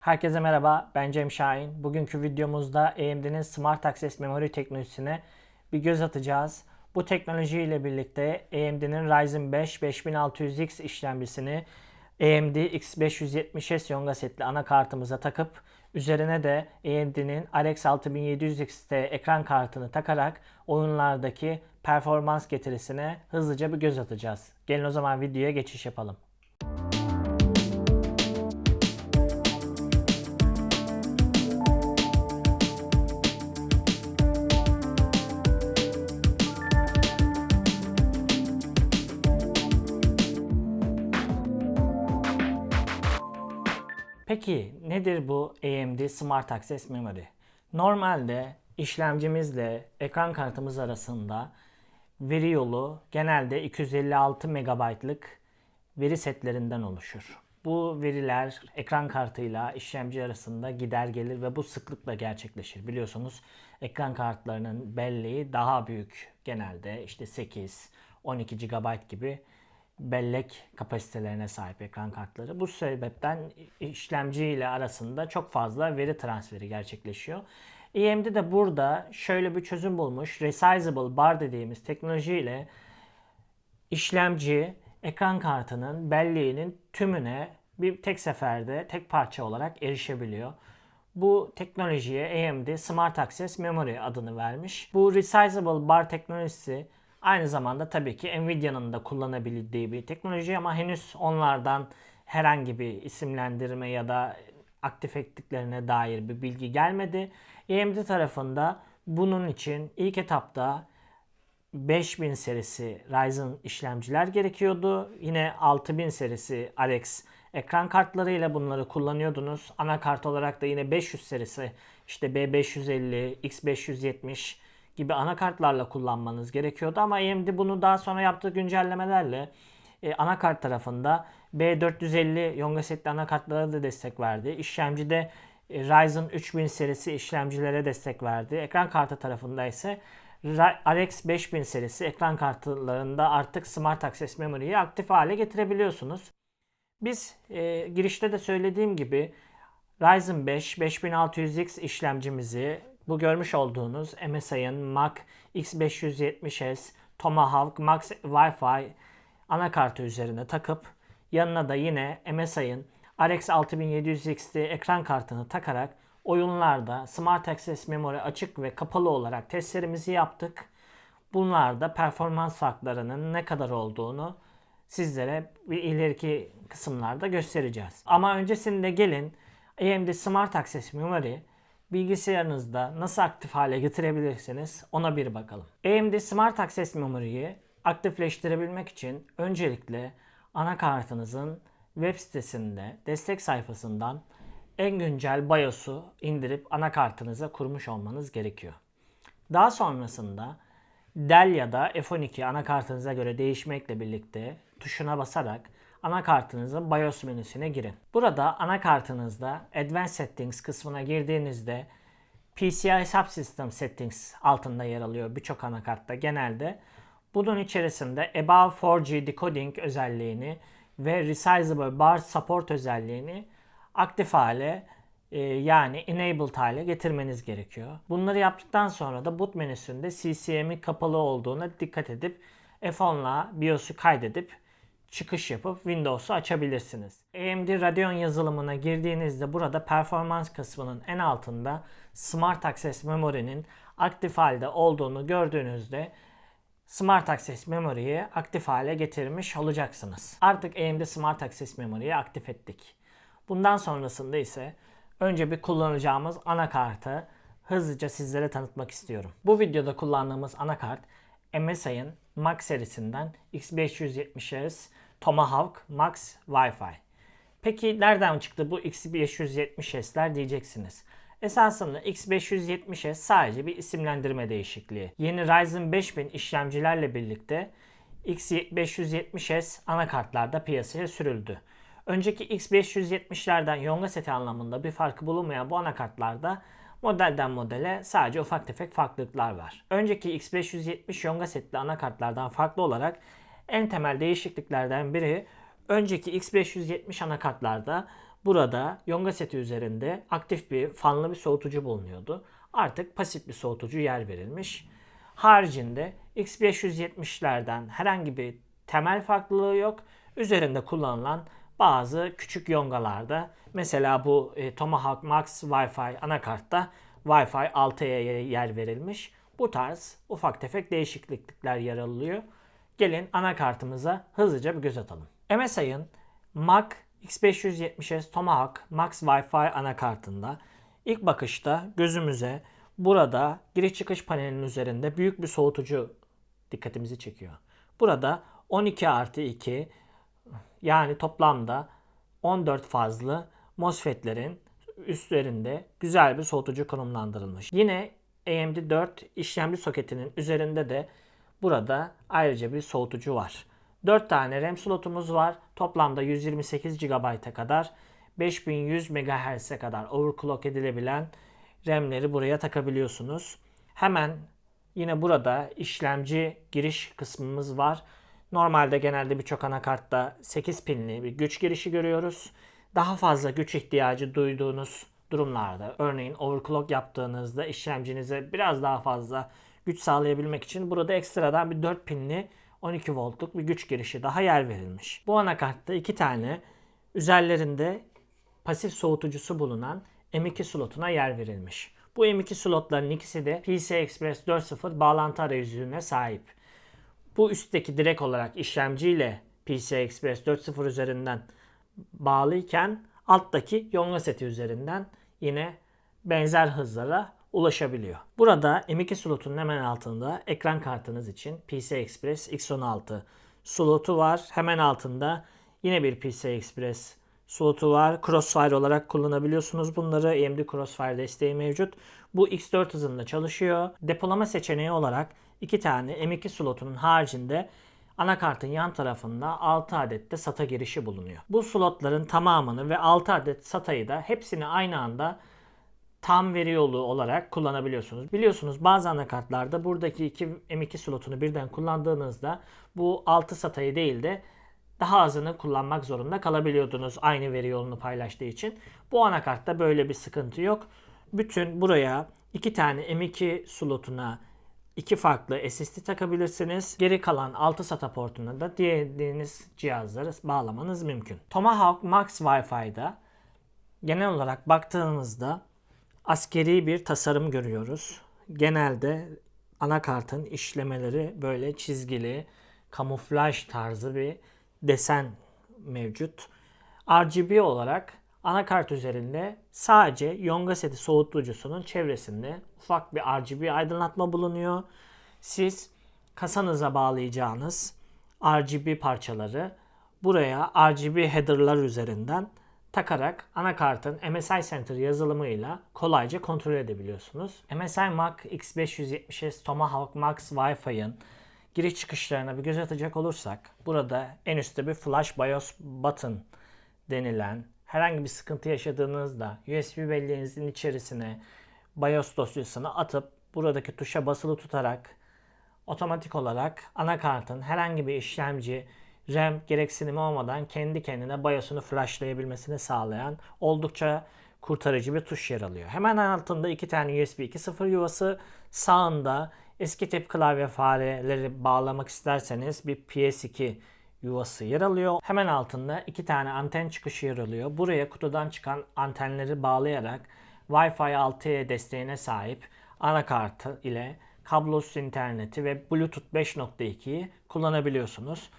Herkese merhaba, ben Cem Şahin. Bugünkü videomuzda AMD'nin Smart Access Memory teknolojisine bir göz atacağız. Bu teknoloji ile birlikte AMD'nin Ryzen 5 5600X işlemcisini AMD X570S Yonga setli anakartımıza takıp üzerine de AMD'nin RX 6700 XT ekran kartını takarak oyunlardaki performans getirisine hızlıca bir göz atacağız. Gelin o zaman videoya geçiş yapalım. Peki nedir bu AMD Smart Access Memory? Normalde işlemcimizle ekran kartımız arasında veri yolu genelde 256 MB'lık veri setlerinden oluşur. Bu veriler ekran kartıyla işlemci arasında gider gelir ve bu sıklıkla gerçekleşir. Biliyorsunuz ekran kartlarının belleği daha büyük genelde işte 8, 12 GB gibi bellek kapasitelerine sahip ekran kartları. Bu sebepten işlemci ile arasında çok fazla veri transferi gerçekleşiyor. AMD de burada şöyle bir çözüm bulmuş. Resizable bar dediğimiz teknolojiyle işlemci ekran kartının belleğinin tümüne bir tek seferde tek parça olarak erişebiliyor. Bu teknolojiye AMD Smart Access Memory adını vermiş. Bu Resizable Bar teknolojisi aynı zamanda tabii ki Nvidia'nın da kullanabildiği bir teknoloji ama henüz onlardan herhangi bir isimlendirme ya da aktif ettiklerine dair bir bilgi gelmedi. AMD tarafında bunun için ilk etapta 5000 serisi Ryzen işlemciler gerekiyordu. Yine 6000 serisi RX ekran kartlarıyla bunları kullanıyordunuz. Anakart olarak da yine 500 serisi işte B550, X570 gibi anakartlarla kullanmanız gerekiyordu ama AMD bunu daha sonra yaptığı güncellemelerle e, anakart tarafında B450 Yonga setli anakartlara da destek verdi. İşlemcide e, Ryzen 3000 serisi işlemcilere destek verdi. Ekran kartı tarafında ise RX 5000 serisi ekran kartlarında artık Smart Access Memory'yi aktif hale getirebiliyorsunuz. Biz e, girişte de söylediğim gibi Ryzen 5 5600X işlemcimizi bu görmüş olduğunuz MSI'ın Mac X570S Tomahawk Max Wi-Fi anakartı üzerine takıp yanına da yine MSI'ın RX 6700 XT ekran kartını takarak oyunlarda Smart Access Memory açık ve kapalı olarak testlerimizi yaptık. Bunlarda performans farklarının ne kadar olduğunu sizlere bir ileriki kısımlarda göstereceğiz. Ama öncesinde gelin AMD Smart Access Memory bilgisayarınızda nasıl aktif hale getirebilirsiniz ona bir bakalım. AMD Smart Access Memory'yi aktifleştirebilmek için öncelikle anakartınızın web sitesinde destek sayfasından en güncel BIOS'u indirip anakartınıza kurmuş olmanız gerekiyor. Daha sonrasında Dell ya da F12 anakartınıza göre değişmekle birlikte tuşuna basarak anakartınızın BIOS menüsüne girin. Burada anakartınızda Advanced Settings kısmına girdiğinizde PCI Subsystem Settings altında yer alıyor birçok anakartta genelde. Bunun içerisinde Above 4G Decoding özelliğini ve Resizable Bar Support özelliğini aktif hale e, yani enabled hale getirmeniz gerekiyor. Bunları yaptıktan sonra da boot menüsünde CCM'i kapalı olduğuna dikkat edip F10'la BIOS'u kaydedip çıkış yapıp Windows'u açabilirsiniz. AMD Radeon yazılımına girdiğinizde burada performans kısmının en altında Smart Access Memory'nin aktif halde olduğunu gördüğünüzde Smart Access Memory'yi aktif hale getirmiş olacaksınız. Artık AMD Smart Access Memory'yi aktif ettik. Bundan sonrasında ise önce bir kullanacağımız anakartı hızlıca sizlere tanıtmak istiyorum. Bu videoda kullandığımız anakart MSI'ın Max serisinden X570S Tomahawk Max Wi-Fi. Peki nereden çıktı bu X570S'ler diyeceksiniz. Esasında X570S sadece bir isimlendirme değişikliği. Yeni Ryzen 5000 işlemcilerle birlikte X570S anakartlarda piyasaya sürüldü. Önceki X570'lerden Yonga seti anlamında bir farkı bulunmayan bu anakartlarda modelden modele sadece ufak tefek farklılıklar var. Önceki X570 Yonga setli anakartlardan farklı olarak en temel değişikliklerden biri önceki X570 anakartlarda Burada Yonga seti üzerinde aktif bir fanlı bir soğutucu bulunuyordu. Artık pasif bir soğutucu yer verilmiş. Haricinde X570'lerden herhangi bir temel farklılığı yok. Üzerinde kullanılan bazı küçük yongalarda mesela bu e, Tomahawk Max Wi-Fi anakartta Wi-Fi 6'ya yer verilmiş. Bu tarz ufak tefek değişiklikler yer alıyor. Gelin anakartımıza hızlıca bir göz atalım. MSI'ın Mac X570S Tomahawk Max Wi-Fi anakartında ilk bakışta gözümüze burada giriş çıkış panelinin üzerinde büyük bir soğutucu dikkatimizi çekiyor. Burada 12 artı 2 yani toplamda 14 fazlı MOSFET'lerin üstlerinde güzel bir soğutucu konumlandırılmış. Yine AMD 4 işlemci soketinin üzerinde de burada ayrıca bir soğutucu var. 4 tane RAM slotumuz var. Toplamda 128 GB'a kadar 5100 MHz'e kadar overclock edilebilen RAM'leri buraya takabiliyorsunuz. Hemen yine burada işlemci giriş kısmımız var. Normalde genelde birçok anakartta 8 pinli bir güç girişi görüyoruz. Daha fazla güç ihtiyacı duyduğunuz durumlarda örneğin overclock yaptığınızda işlemcinize biraz daha fazla güç sağlayabilmek için burada ekstradan bir 4 pinli 12 voltluk bir güç girişi daha yer verilmiş. Bu anakartta iki tane üzerlerinde pasif soğutucusu bulunan M2 slotuna yer verilmiş. Bu M2 slotların ikisi de PCI Express 4.0 bağlantı arayüzüne sahip. Bu üstteki direkt olarak işlemciyle PCI Express 4.0 üzerinden bağlıyken alttaki Yonga seti üzerinden yine benzer hızlara ulaşabiliyor. Burada M2 slotunun hemen altında ekran kartınız için PCI Express X16 slotu var. Hemen altında yine bir PCI Express slotu var. Crossfire olarak kullanabiliyorsunuz bunları. AMD Crossfire desteği mevcut. Bu X4 hızında çalışıyor. Depolama seçeneği olarak iki tane M2 slotunun haricinde anakartın yan tarafında 6 adet de SATA girişi bulunuyor. Bu slotların tamamını ve 6 adet SATA'yı da hepsini aynı anda tam veri yolu olarak kullanabiliyorsunuz. Biliyorsunuz bazı anakartlarda buradaki iki M2 slotunu birden kullandığınızda bu 6 SATA'yı değil de daha azını kullanmak zorunda kalabiliyordunuz aynı veri yolunu paylaştığı için. Bu anakartta böyle bir sıkıntı yok. Bütün buraya iki tane M2 slotuna iki farklı SSD takabilirsiniz. Geri kalan 6 SATA portuna da dilediğiniz cihazları bağlamanız mümkün. Tomahawk Max Wi-Fi'da genel olarak baktığımızda askeri bir tasarım görüyoruz. Genelde anakartın işlemeleri böyle çizgili, kamuflaj tarzı bir desen mevcut. RGB olarak anakart üzerinde sadece Yonga seti soğutucusunun çevresinde ufak bir RGB aydınlatma bulunuyor. Siz kasanıza bağlayacağınız RGB parçaları buraya RGB header'lar üzerinden takarak anakartın MSI Center yazılımıyla kolayca kontrol edebiliyorsunuz. MSI Mac X570S Tomahawk Max Wi-Fi'ın giriş çıkışlarına bir göz atacak olursak burada en üstte bir Flash BIOS button denilen herhangi bir sıkıntı yaşadığınızda USB belleğinizin içerisine BIOS dosyasını atıp buradaki tuşa basılı tutarak otomatik olarak anakartın herhangi bir işlemci RAM gereksinimi olmadan kendi kendine BIOS'unu flashlayabilmesini sağlayan oldukça kurtarıcı bir tuş yer alıyor. Hemen altında iki tane USB 2.0 yuvası, sağında eski tip klavye fareleri bağlamak isterseniz bir PS2 yuvası yer alıyor. Hemen altında iki tane anten çıkışı yer alıyor. Buraya kutudan çıkan antenleri bağlayarak Wi-Fi 6 desteğine sahip anakartı ile kablosuz interneti ve Bluetooth 5.2'yi kullanabiliyorsunuz.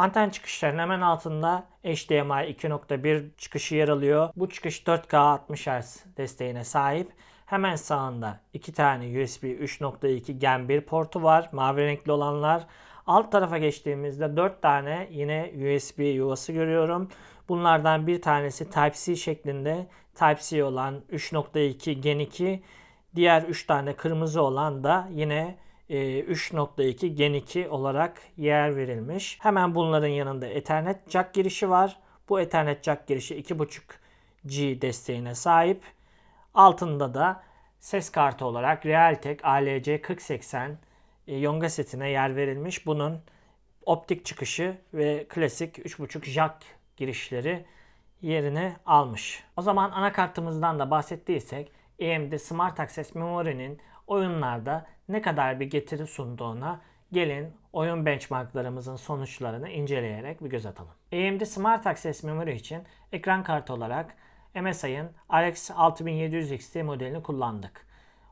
Anten çıkışlarının hemen altında HDMI 2.1 çıkışı yer alıyor. Bu çıkış 4K 60 Hz desteğine sahip. Hemen sağında iki tane USB 3.2 Gen 1 portu var. Mavi renkli olanlar. Alt tarafa geçtiğimizde 4 tane yine USB yuvası görüyorum. Bunlardan bir tanesi Type-C şeklinde. Type-C olan 3.2 Gen 2. Diğer 3 tane kırmızı olan da yine 3.2 Gen 2 olarak yer verilmiş. Hemen bunların yanında Ethernet jack girişi var. Bu Ethernet jack girişi 2.5 G desteğine sahip. Altında da ses kartı olarak Realtek ALC 4080 e, Yonga setine yer verilmiş. Bunun optik çıkışı ve klasik 3.5 jack girişleri yerini almış. O zaman anakartımızdan da bahsettiysek AMD Smart Access Memory'nin oyunlarda ne kadar bir getiri sunduğuna gelin oyun benchmarklarımızın sonuçlarını inceleyerek bir göz atalım. AMD Smart Access Memory için ekran kartı olarak MSI'ın RX 6700 XT modelini kullandık.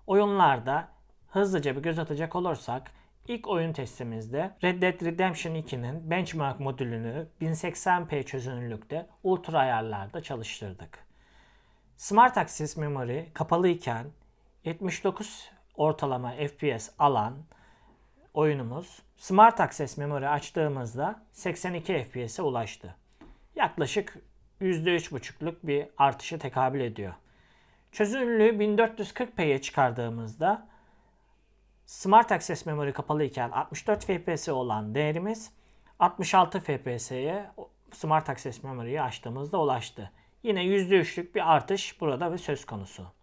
Oyunlarda hızlıca bir göz atacak olursak ilk oyun testimizde Red Dead Redemption 2'nin benchmark modülünü 1080p çözünürlükte ultra ayarlarda çalıştırdık. Smart Access Memory kapalı iken 79 ortalama FPS alan oyunumuz Smart Access Memory açtığımızda 82 FPS'e ulaştı. Yaklaşık %3,5'luk bir artışı tekabül ediyor. Çözünürlüğü 1440p'ye çıkardığımızda Smart Access Memory kapalı iken 64 FPS olan değerimiz 66 FPS'ye Smart Access Memory'yi açtığımızda ulaştı. Yine %3'lük bir artış burada ve söz konusu.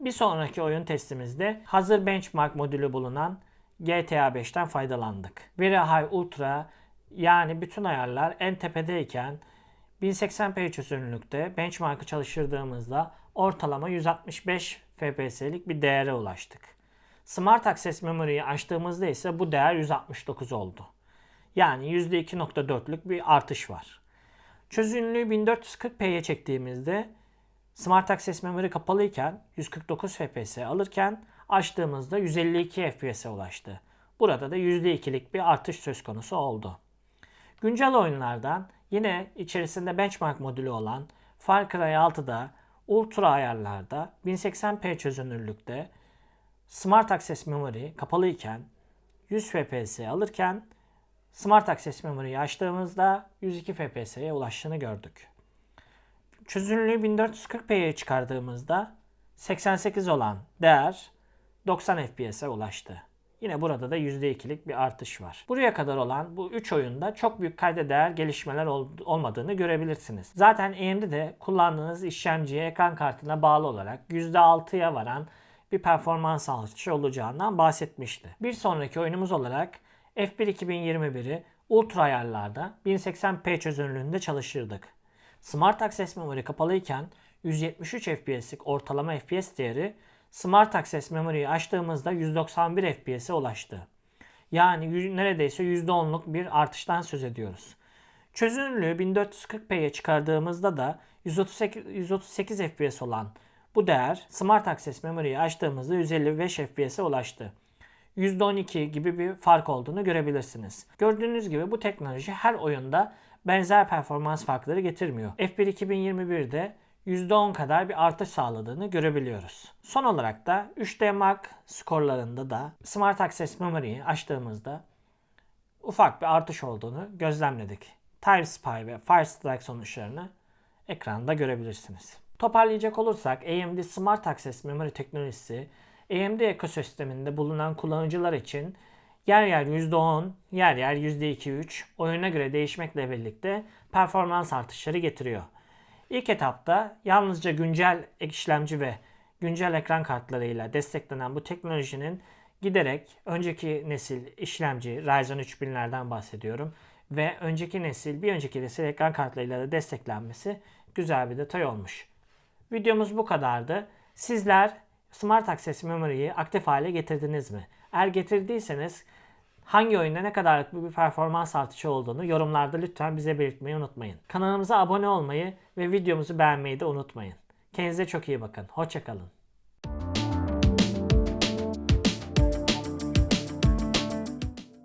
Bir sonraki oyun testimizde hazır benchmark modülü bulunan GTA 5'ten faydalandık. Very High Ultra yani bütün ayarlar en tepedeyken 1080p çözünürlükte benchmark'ı çalıştırdığımızda ortalama 165 FPS'lik bir değere ulaştık. Smart Access Memory'yi açtığımızda ise bu değer 169 oldu. Yani %2.4'lük bir artış var. Çözünürlüğü 1440p'ye çektiğimizde Smart Access Memory kapalı iken 149 FPS alırken açtığımızda 152 FPS'e ulaştı. Burada da %2'lik bir artış söz konusu oldu. Güncel oyunlardan yine içerisinde benchmark modülü olan Far Cry 6'da ultra ayarlarda 1080p çözünürlükte Smart Access Memory kapalı iken 100 FPS alırken Smart Access Memory'yi açtığımızda 102 FPS'ye ulaştığını gördük. Çözünürlüğü 1440p'ye çıkardığımızda 88 olan değer 90 FPS'e ulaştı. Yine burada da %2'lik bir artış var. Buraya kadar olan bu 3 oyunda çok büyük kayda değer gelişmeler ol- olmadığını görebilirsiniz. Zaten AMD'de kullandığınız işlemciye ekran kartına bağlı olarak %6'ya varan bir performans artışı olacağından bahsetmişti. Bir sonraki oyunumuz olarak F1 2021'i ultra ayarlarda 1080p çözünürlüğünde çalıştırdık. Smart Access Memory kapalıyken 173 FPS'lik ortalama FPS değeri Smart Access Memory'yi açtığımızda 191 FPS'e ulaştı. Yani neredeyse %10'luk bir artıştan söz ediyoruz. Çözünürlüğü 1440p'ye çıkardığımızda da 138, 138 FPS olan bu değer Smart Access Memory'yi açtığımızda 155 FPS'e ulaştı. %12 gibi bir fark olduğunu görebilirsiniz. Gördüğünüz gibi bu teknoloji her oyunda benzer performans farkları getirmiyor. F1 2021'de %10 kadar bir artış sağladığını görebiliyoruz. Son olarak da 3D Mark skorlarında da Smart Access Memory'yi açtığımızda ufak bir artış olduğunu gözlemledik. Time Spy ve Firestrike sonuçlarını ekranda görebilirsiniz. Toparlayacak olursak AMD Smart Access Memory teknolojisi AMD ekosisteminde bulunan kullanıcılar için yer yer %10, yer yer %2-3 oyuna göre değişmekle birlikte performans artışları getiriyor. İlk etapta yalnızca güncel işlemci ve güncel ekran kartlarıyla desteklenen bu teknolojinin giderek önceki nesil işlemci Ryzen 3000'lerden bahsediyorum ve önceki nesil bir önceki nesil ekran kartlarıyla da desteklenmesi güzel bir detay olmuş. Videomuz bu kadardı. Sizler Smart Access Memory'yi aktif hale getirdiniz mi? Eğer getirdiyseniz hangi oyunda ne kadarlık bir performans artışı olduğunu yorumlarda lütfen bize belirtmeyi unutmayın. Kanalımıza abone olmayı ve videomuzu beğenmeyi de unutmayın. Kendinize çok iyi bakın. Hoşçakalın.